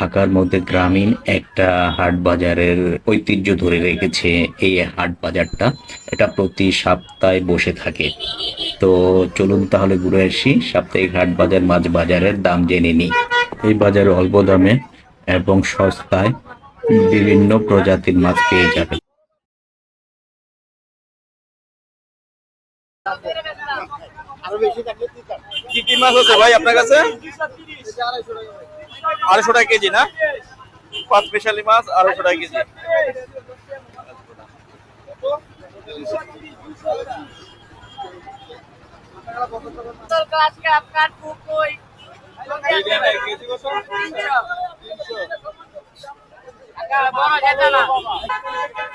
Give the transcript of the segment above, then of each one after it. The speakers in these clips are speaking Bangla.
ঢাকার মধ্যে গ্রামীণ একটা হাট বাজারের ঐতিহ্য ধরে রেখেছে এই হাট বাজারটা। এটা প্রতি সপ্তাহে বসে থাকে। তো চলুন তাহলে ঘুরে আসি, সাপ্তাহিক হাট বাজার মাছ বাজারের দাম জেনে নিই। এই বাজারে অল্প দামে এবং সস্তায় বিভিন্ন প্রজাতির মাছ পেয়ে যাবেন। কি কি মাছ আছে ভাই আপনার কাছে? আড়াইশো টাকা কেজি না? পাঁচ স্পেশালি মাছ আড়াইশো টাকা কেজি।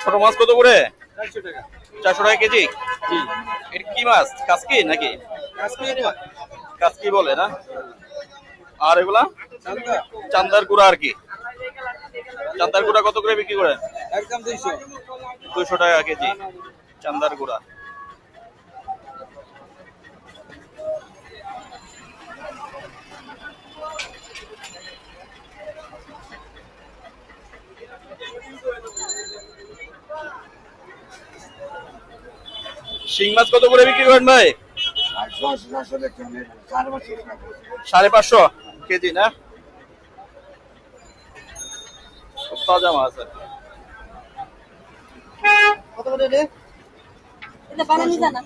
ছোট মাছ কত করে? চারশো টাকা কেজি? এটা কি মাছ? কাসকি নাকি? কাসকি বলে না? আর এগুলা? চান্দার। গুড়া আর কি? চান্দার গুড়া কত করে বিক্রি করেন? একদম দুইশো। দুশো টাকা কেজি চান্দার গুড়া শিং মাছ কত করে বিক্রি করেন ভাই? সাড়ে পাঁচশো কেজি না? তাজা মাছ আর কি। এটা বানানি জানা।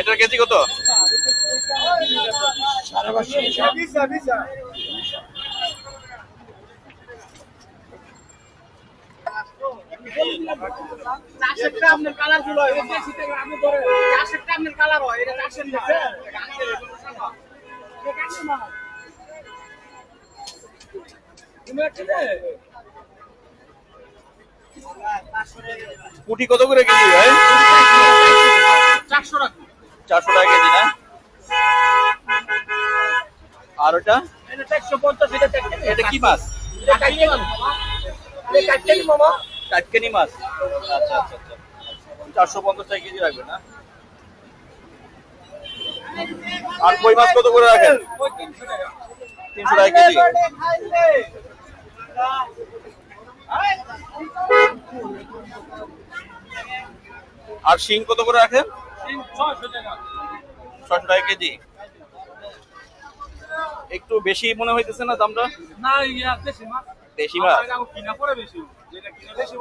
এটার কেজি কত? কালার হয়। হয়। এটা মধ্যে পুঁটি কত করে কেজি ভাই? চারশো টাকা। চারশো টাকা কেজি না? আর ওটা? এটা কি মাছ? আচ্ছা আচ্ছা আচ্ছা। চারশো পঞ্চাশ টাকা কেজি রাখবে না? আর কই মাছ কত করে রাখেন? তিনশো টাকা কেজি। আর শিং কত করে রাখেন? ছয়শো টাকা ছশো টাকা কেজি। একটু বেশি মনে হইতেছে না দামটা? না ইয়া দেশি মাছ। দেশি মাছ? কিনা পরে বেশি। যেটা কিনা বেশি